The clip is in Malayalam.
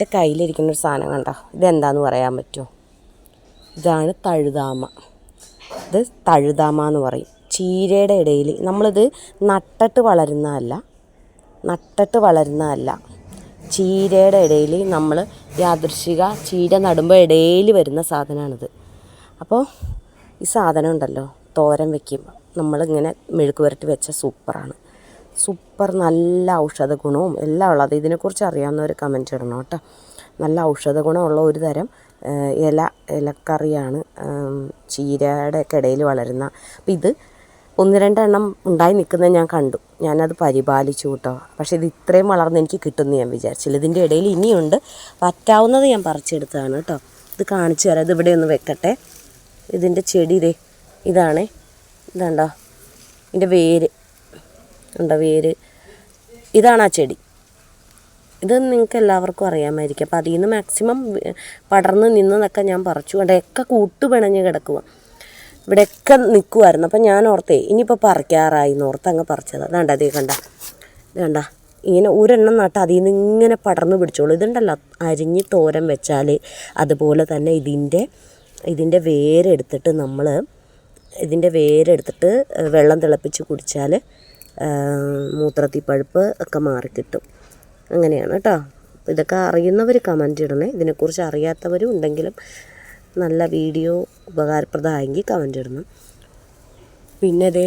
എന്റെ കയ്യിലിരിക്കുന്ന ഒരു സാധനം കണ്ടോ? ഇതെന്താന്ന് പറയാൻ പറ്റുമോ? ഇതാണ് തഴുതാമ. ഇത് തഴുതാമ എന്ന് പറയും. ചീരയുടെ ഇടയിൽ നമ്മളിത് നട്ടിട്ട് വളരുന്നതല്ല നട്ടിട്ട് വളരുന്നതല്ല. ചീരയുടെ ഇടയിൽ നമ്മൾ യാദൃശിക ചീര നടുമ്പോൾ ഇടയിൽ വരുന്ന സാധനമാണിത്. അപ്പോൾ ഈ സാധനം ഉണ്ടല്ലോ തോരൻ വയ്ക്കുമ്പോൾ നമ്മളിങ്ങനെ മെഴുക്ക് പുരട്ടി വെച്ച സൂപ്പറാണ്. സൂപ്പർ നല്ല ഔഷധ ഗുണവും എല്ലാം ഉള്ളത് ഇതിനെക്കുറിച്ച് അറിയാവുന്നവർ കമന്റ് ഇടണം കേട്ടോ. നല്ല ഔഷധ ഗുണമുള്ള ഒരു തരം ഇല ഇലക്കറിയാണ്. ചീരയുടെ ഇടയിൽ വളരുന്ന അപ്പം ഇത് ഒന്ന് രണ്ടെണ്ണം ഉണ്ടായി നിൽക്കുന്നത് ഞാൻ കണ്ടു. ഞാനത് പരിപാലിച്ചു കേട്ടോ. പക്ഷേ ഇത് ഇത്രയും വളർന്ന് എനിക്ക് കിട്ടുമെന്ന് ഞാൻ വിചാരിച്ചില്ല. ഇതിന്റെ ഇടയിൽ ഇനിയുണ്ട്. പറ്റാവുന്നത് ഞാൻ പറിച്ചെടുത്തതാണ് കേട്ടോ. ഇത് കാണിച്ചു തരാം. ഇത് ഇവിടെ ഒന്ന് വെക്കട്ടെ. ഇതിന്റെ ചെടി ഇതേ ഇതാണേ. ഇതാണ്ടോ? ഇതിന്റെ വേര്. ഉണ്ടോ വേര്? ഇതാണ് ആ ചെടി. ഇത് നിങ്ങൾക്ക് എല്ലാവർക്കും അറിയാമായിരിക്കും. അപ്പോൾ അതിൽ നിന്ന് മാക്സിമം പടർന്ന് നിന്നതൊക്കെ ഞാൻ പറിച്ചു. അവിടെയൊക്കെ കൂട്ട് പിണഞ്ഞ് കിടക്കുക ഇവിടെയൊക്കെ നിൽക്കുമായിരുന്നു അപ്പം ഞാൻ ഓർത്തേ ഇനിയിപ്പോൾ പറിക്കാറായി എന്ന് ഓർത്ത് അങ്ങ് പറിച്ചത്. അതാണ്ട അതേ കണ്ട. ഇത് ഇങ്ങനെ ഒരെണ്ണം നട്ട് അതിൽ നിന്ന് ഇങ്ങനെ പടർന്ന് പിടിച്ചോളൂ. ഇതുണ്ടല്ലോ അരിഞ്ഞ് തോരൻ വെച്ചാൽ അതുപോലെ തന്നെ ഇതിന്റെ ഇതിന്റെ വേരെടുത്തിട്ട് നമ്മൾ ഇതിന്റെ വേരെടുത്തിട്ട് വെള്ളം തിളപ്പിച്ച് കുടിച്ചാൽ മൂത്രത്തിൽ പഴുപ്പ് ഒക്കെ മാറിക്കിട്ടും അങ്ങനെയാണ് കേട്ടോ ഇതൊക്കെ അറിയുന്നവർ കമന്റ് ഇടണേ. ഇതിനെക്കുറിച്ച് അറിയാത്തവരും ഉണ്ടെങ്കിലും നല്ല വീഡിയോ ഉപകാരപ്രദമായെങ്കിൽ കമന്റ് ഇടണം. പിന്നെ ദേ